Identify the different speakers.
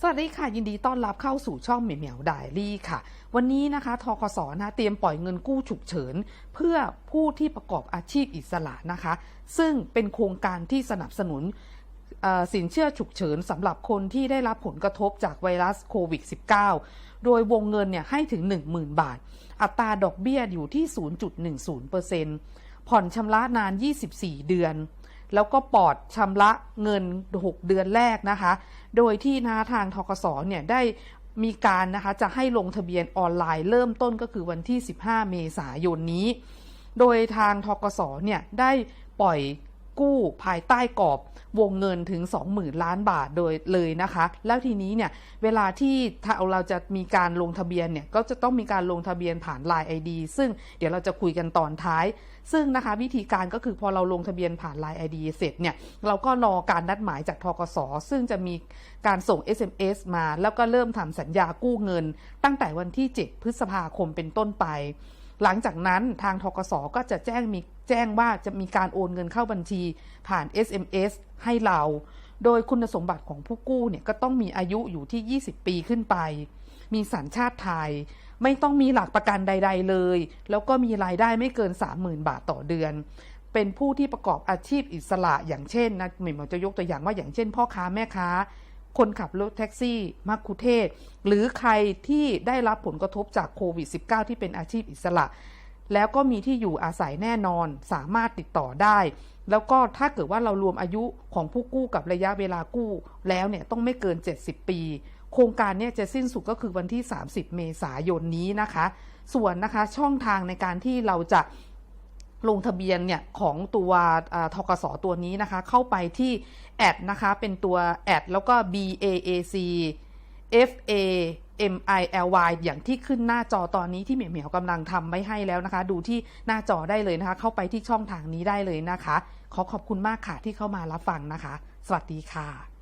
Speaker 1: สวัสดีค่ะ ยินดีต้อนรับเข้าสู่ช่องเหมียวเหมียวดอารี่ค่ะ วันนี้นะคะทกสนะเตรียมปล่อยเงินกู้ฉุกเฉิน เพื่อผู้ที่ประกอบอาชีพอิสระนะคะ ซึ่งเป็นโครงการที่สนับสนุนสินเชื่อฉุกเฉินสำหรับคนที่ได้รับผลกระทบจากไวรัสโควิด -19 โดยวงเงินเนี่ยให้ถึง 10,000 บาท อัตราดอกเบี้ยอยู่ที่ 0.10%ผ่อนชำระนาน 24 เดือน แล้วก็ปอดชำระเงิน 6 เดือนแรกนะคะ โดยที่นะทางทกศเนี่ยได้มีการนะคะจะให้ลงทะเบียนออนไลน์เริ่มต้นก็คือวันที่ 15 เมษายนนี้ โดยทางทกศเนี่ยได้ปล่อย กู้ภายใต้กรอบวงเงินถึง 20,000 ล้านบาทโดยเลยนะคะ แล้วทีนี้เนี่ยเวลาที่ถ้าเราจะมีการลงทะเบียนเนี่ยก็จะต้องมีการลงทะเบียนผ่าน Line ID ซึ่งเดี๋ยวเราจะคุยกันตอนท้าย ซึ่งนะคะวิธีการก็คือพอเราลงทะเบียนผ่าน Line ID เสร็จเนี่ยเราก็รอการนัดหมายจากทกสซึ่งจะมีการส่ง SMS มา แล้วก็เริ่มทำสัญญากู้เงิน ตั้งแต่วันที่ 7 พฤษภาคมเป็นต้นไป หลังจากนั้นทางทกสก็จะแจ้งมีแจ้งว่าจะมีการโอนเงินเข้าบัญชีผ่าน SMS ให้เรา โดยคุณสมบัติของผู้กู้เนี่ยก็ต้องมีอายุอยู่ที่ 20 ปีขึ้นไป มีสัญชาติไทย ไม่ต้องมีหลักประกันใด ๆ เลย แล้วก็มีรายได้ไม่เกิน 30,000 บาทต่อเดือน เป็นผู้ที่ประกอบอาชีพอิสระอย่างเช่นนะหมิมจะยกตัวอย่างว่าอย่างเช่น พ่อค้าแม่ค้า คนขับรถแท็กซี่มักคุเทศ หรือใครที่ได้รับผลกระทบจากโควิด -19 ที่เป็นอาชีพอิสระ แล้วก็มีที่อยู่อาศัยแน่นอน สามารถติดต่อได้ แล้วก็ถ้าเกิดว่าเรารวมอายุของผู้กู้กับระยะเวลากู้ แล้วเนี่ยต้องไม่เกิน 70 ปี โครงการเนี่ยจะสิ้นสุดก็คือวันที่ 30 เมษายนนี้นะคะ ส่วนนะคะช่องทางในการที่เราจะ ลงทะเบียนเนี่ยของตัวทกสตัวนี้นะคะ เข้าไปที่แอดนะคะเป็นตัวแอดแล้วก็ B A A C F A M I L Y อย่างที่ขึ้นหน้าจอตอนนี้ที่เหมียวเหมียวกำลังทำไว้ให้แล้วนะคะ ดูที่หน้าจอได้เลยนะคะ เข้าไปที่ช่องทางนี้ได้เลยนะคะ ขอขอบคุณมากค่ะที่เข้ามารับฟังนะคะ สวัสดีค่ะ